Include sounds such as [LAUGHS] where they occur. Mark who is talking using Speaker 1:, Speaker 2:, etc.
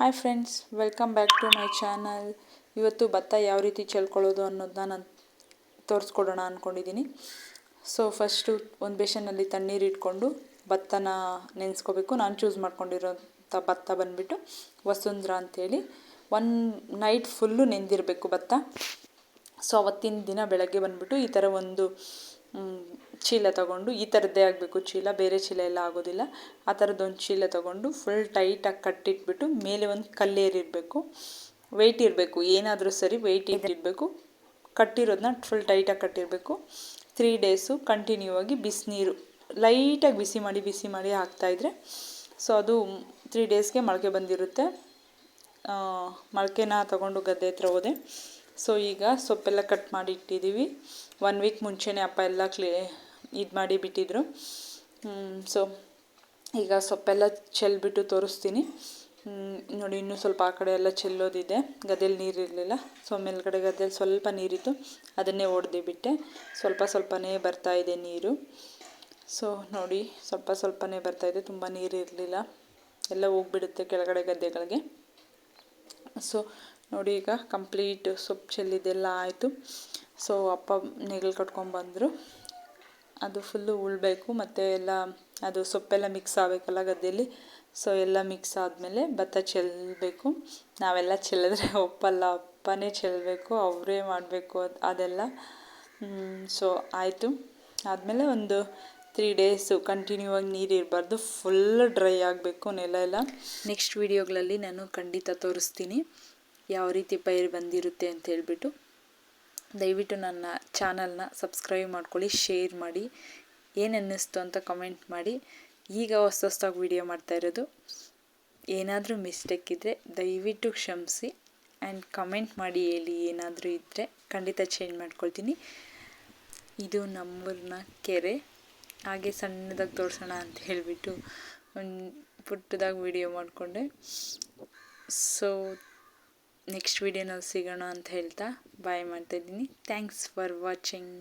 Speaker 1: Hi friends welcome back to my channel ಇವತ್ತು ಭತ್ತ ಯಾವ ರೀತಿ ಚೆಲ್ಕೊಳ್ಳೋದು ಅನ್ನೋದನ್ನ ನಾನು ತೋರಿಸ್ಕೊಡೋಣ ಅಂದ್ಕೊಂಡಿದ್ದೀನಿ ಸೊ ಫಸ್ಟು ಒಂದು ಬೇಷನಲ್ಲಿ ತಣ್ಣೀರು ಇಟ್ಕೊಂಡು ಭತ್ತನ ನೆನೆಸ್ಕೋಬೇಕು. ನಾನು ಚೂಸ್ ಮಾಡ್ಕೊಂಡಿರೋಂಥ ಭತ್ತ ಬಂದುಬಿಟ್ಟು ವಸುಂಧ್ರ ಅಂಥೇಳಿ ಒನ್ ನೈಟ್ ಫುಲ್ಲು ನೆಂದಿರಬೇಕು ಭತ್ತ. ಸೊ ಅವತ್ತಿನ ದಿನ ಬೆಳಗ್ಗೆ ಬಂದುಬಿಟ್ಟು ಈ ಥರ ಒಂದು ಚೀಲ ತಗೊಂಡು ಈ ಥರದ್ದೇ ಆಗಬೇಕು ಚೀಲ, ಬೇರೆ ಚೀಲ ಎಲ್ಲ ಆಗೋದಿಲ್ಲ. ಆ ಥರದ್ದೊಂದು ಚೀಲ ತಗೊಂಡು ಫುಲ್ ಟೈಟಾಗಿ ಕಟ್ಟಿಟ್ಬಿಟ್ಟು ಮೇಲೆ ಒಂದು ಕಲ್ಲೇರಿರಬೇಕು ವೆಯ್ಟ್ ಇರಬೇಕು, ಏನಾದರೂ ಸರಿ ವೆಯ್ಟ್ ಇಟ್ಟಿರಬೇಕು ಕಟ್ಟಿರೋದನ್ನ ಫುಲ್ ಟೈಟಾಗಿ ಕಟ್ಟಿರಬೇಕು. ತ್ರೀ ಡೇಸು ಕಂಟಿನ್ಯೂ ಆಗಿ ಬಿಸಿನೀರು ಲೈಟಾಗಿ ಬಿಸಿ ಮಾಡಿ ಬಿಸಿ ಮಾಡಿ ಹಾಕ್ತಾಯಿದ್ರೆ ಸೊ ಅದು ತ್ರೀ ಡೇಸ್ಗೆ ಮೊಳಕೆ ಬಂದಿರುತ್ತೆ. ಮೊಳಕೆನ ತಗೊಂಡು ಗದ್ದೆ ಹತ್ರ ಹೋದೆ. ಸೊ ಈಗ ಸೊಪ್ಪೆಲ್ಲ ಕಟ್ ಮಾಡಿ ಇಟ್ಟಿದ್ದೀವಿ. ಒನ್ ವೀಕ್ ಮುಂಚೆನೇ ಅಪ್ಪ ಎಲ್ಲ ಕ್ಲೀ ಇದು ಮಾಡಿ ಬಿಟ್ಟಿದ್ರು. ಸೊ ಈಗ ಸೊಪ್ಪೆಲ್ಲ ಚೆಲ್ಬಿಟ್ಟು ತೋರಿಸ್ತೀನಿ. ನೋಡಿ, ಇನ್ನೂ ಸ್ವಲ್ಪ ಆ ಕಡೆ ಎಲ್ಲ ಚೆಲ್ಲೋದಿದೆ. ಗದ್ದೆಯಲ್ಲಿ ನೀರಿರಲಿಲ್ಲ. ಸೊ ಮೇಲ್ಗಡೆ ಗದ್ದೆಯಲ್ಲಿ ಸ್ವಲ್ಪ ನೀರಿತ್ತು. ಅದನ್ನೇ ಒಡೆದು ಬಿಟ್ಟೆ. ಸ್ವಲ್ಪ ಸ್ವಲ್ಪನೇ ಬರ್ತಾ ಇದೆ ನೀರು. ಸೊ ನೋಡಿ, ಸ್ವಲ್ಪ ಸ್ವಲ್ಪನೇ ಬರ್ತಾಯಿದೆ ತುಂಬ ನೀರಿರಲಿಲ್ಲ. ಎಲ್ಲ ಹೋಗ್ಬಿಡುತ್ತೆ ಕೆಳಗಡೆ ಗದ್ದೆಗಳಿಗೆ. ಸೊ ನೋಡಿ, ಈಗ ಕಂಪ್ಲೀಟ್ ಸೊಪ್ಪು ಚೆಲ್ಲಿದ್ದೆಲ್ಲ ಆಯಿತು. ಸೊ ಅಪ್ಪ ನೇಗಿಲು ಕಟ್ಕೊಂಡ್ಬಂದರು ಅದು ಫುಲ್ಲು ಉಳಬೇಕು ಮತ್ತು ಎಲ್ಲ ಅದು ಸೊಪ್ಪೆಲ್ಲ ಮಿಕ್ಸ್ ಆಗಬೇಕಲ್ಲ ಗದ್ದೆಯಲ್ಲಿ ಸೊ ಎಲ್ಲ ಮಿಕ್ಸ್ ಆದಮೇಲೆ ಭತ್ತ ಚೆಲ್ಲಬೇಕು ನಾವೆಲ್ಲ ಚೆಲ್ಲಿದ್ರೆ [LAUGHS] ಒಪ್ಪಲ್ಲ, ಅಪ್ಪನೇ ಚೆಲ್ಲಬೇಕು ಅವರೇ ಮಾಡಬೇಕು ಅದೆಲ್ಲ. ಸೊ ಆಯಿತು. ಆದಮೇಲೆ ಒಂದು ತ್ರೀ ಡೇಸು ಕಂಟಿನ್ಯೂ ಆಗಿ ನೀರು ಇರಬಾರ್ದು ಫುಲ್ ಡ್ರೈ ಆಗಬೇಕು ನೆಲ ಎಲ್ಲ. ನೆಕ್ಸ್ಟ್ ವೀಡಿಯೋಗಳಲ್ಲಿ ನಾನು ಖಂಡಿತ ತೋರಿಸ್ತೀನಿ. ಯಾವ ರೀತಿ ಪೈರು ಬಂದಿರುತ್ತೆ ಅಂತ ಹೇಳ್ಬಿಟ್ಟು. ದಯವಿಟ್ಟು ನನ್ನ ಚಾನಲ್ನ ಸಬ್ಸ್ಕ್ರೈಬ್ ಮಾಡ್ಕೊಳ್ಳಿ, ಶೇರ್ ಮಾಡಿ ಏನು ಅನ್ನಿಸ್ತು ಅಂತ ಕಮೆಂಟ್ ಮಾಡಿ. ಈಗ ಹೊಸ ಹೊಸ್ದಾಗಿ ವಿಡಿಯೋ ಮಾಡ್ತಾ ಇರೋದು. ಏನಾದರೂ ಮಿಸ್ಟೇಕ್ ಇದ್ದರೆ ದಯವಿಟ್ಟು ಕ್ಷಮಿಸಿ ಆ್ಯಂಡ್ ಕಮೆಂಟ್ ಮಾಡಿ ಹೇಳಿ ಏನಾದರೂ ಇದ್ದರೆ ಖಂಡಿತ ಚೇಂಜ್ ಮಾಡ್ಕೊಳ್ತೀನಿ. ಇದು ನಮ್ಮೂರಿನ ಕೆರೆ. ಹಾಗೆ ಸಣ್ಣದಾಗಿ ತೋರಿಸೋಣ ಅಂತ ಹೇಳಿಬಿಟ್ಟು ಒಂದು ಪುಟ್ಟದಾಗಿ ವಿಡಿಯೋ ಮಾಡಿಕೊಂಡೆ. ಸೊ ನೆಕ್ಸ್ಟ್ ವೀಡಿಯೋನಲ್ಲಿ ಸಿಗೋಣ ಅಂತ ಹೇಳ್ತಾ ಬಾಯ್ ಮಾಡ್ತಾಯಿದ್ದೀನಿ. Thanks for watching